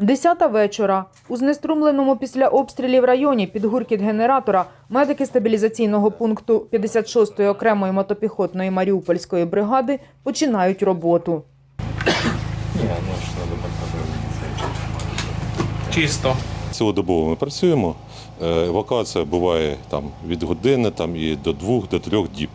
Десята вечора. У знеструмленому після обстрілів районі під гуркіт генератора медики стабілізаційного пункту 56-ї окремої мотопіхотної Маріупольської бригади починають роботу. Чисто. Цілодобово ми працюємо. Е, Евакуація буває там від години там, і до двох, до трьох діб.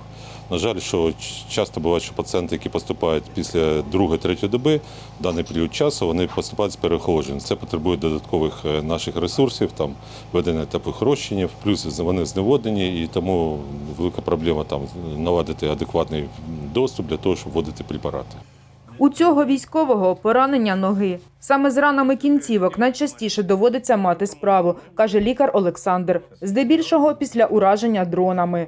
На жаль, що часто буває, що пацієнти, які поступають після другої, третьої доби, в даний період часу вони поступають з переохолодженням. Це потребує додаткових е, наших ресурсів, там ведення теплих розчинів, плюс вони зневоднені, і тому велика проблема там наладити адекватний доступ для того, щоб вводити препарати. У цього військового поранення ноги. Саме з ранами кінцівок найчастіше доводиться мати справу, каже лікар Олександр. Здебільшого після ураження дронами.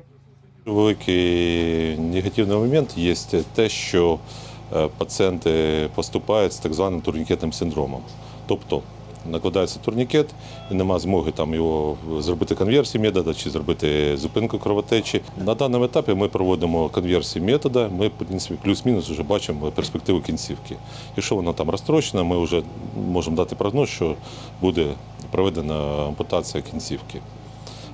Великий негативний момент є те, що е, пацієнти поступають з так званим турнікетним синдромом. Тобто накладається турнікет і немає змоги там його зробити конверсію метода чи зробити зупинку кровотечі. На даному етапі ми проводимо конверсію метода. Ми, в принципі, плюс-мінус вже бачимо перспективу кінцівки. Якщо вона там розстрочена, ми вже можемо дати прогноз, що буде проведена ампутація кінцівки.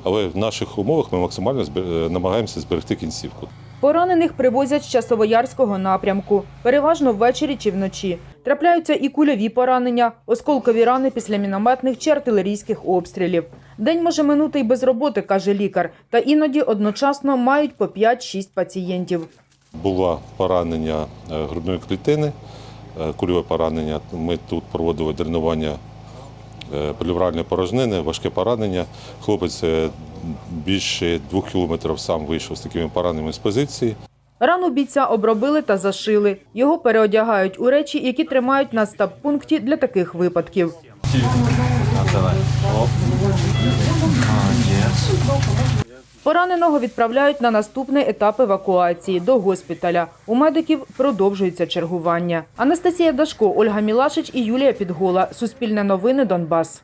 Але в наших умовах ми максимально намагаємося зберегти кінцівку. Поранених привозять з Часовоярського напрямку, переважно ввечері чи вночі. Трапляються і кульові поранення, осколкові рани після мінометних чи артилерійських обстрілів. День може минути й без роботи, каже лікар, та іноді одночасно мають по 5-6 пацієнтів. Було поранення е, грудної клітини, е, кульове поранення. Ми тут проводили дренування е, плевральної порожнини, важке поранення. Хлопець більше двох кілометрів сам вийшов з такими пораненнями з позиції. Рану бійця обробили та зашили. Його переодягають у речі, які тримають на стаб-пункті для таких випадків. Пораненого відправляють на наступний етап евакуації до госпіталя. У медиків продовжується чергування. Анастасія Дашко, Ольга Мілашич і Юлія Підгола. Суспільне новини Донбас.